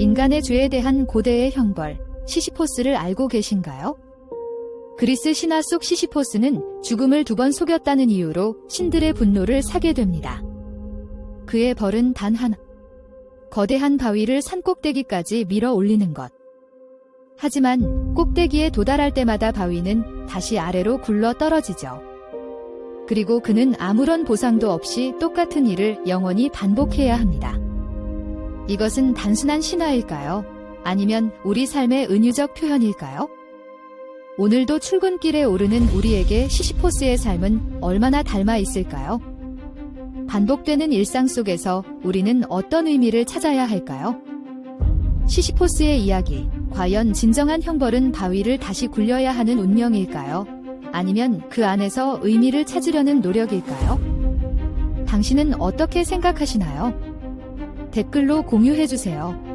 인간의 죄에 대한 고대의 형벌, 시시포스를 알고 계신가요? 그리스 신화 속 시시포스는 죽음을 두 번 속였다는 이유로 신들의 분노를 사게 됩니다. 그의 벌은 단 하나. 거대한 바위를 산 꼭대기까지 밀어 올리는 것. 하지만 꼭대기에 도달할 때마다 바위는 다시 아래로 굴러 떨어지죠. 그리고 그는 아무런 보상도 없이 똑같은 일을 영원히 반복해야 합니다. 이것은 단순한 신화일까요? 아니면 우리 삶의 은유적 표현일까요? 오늘도 출근길에 오르는 우리에게 시시포스의 삶은 얼마나 닮아 있을까요? 반복되는 일상 속에서 우리는 어떤 의미를 찾아야 할까요? 시시포스의 이야기, 과연 진정한 형벌은 바위를 다시 굴려야 하는 운명일까요? 아니면 그 안에서 의미를 찾으려는 노력일까요? 당신은 어떻게 생각하시나요? 댓글로 공유해주세요.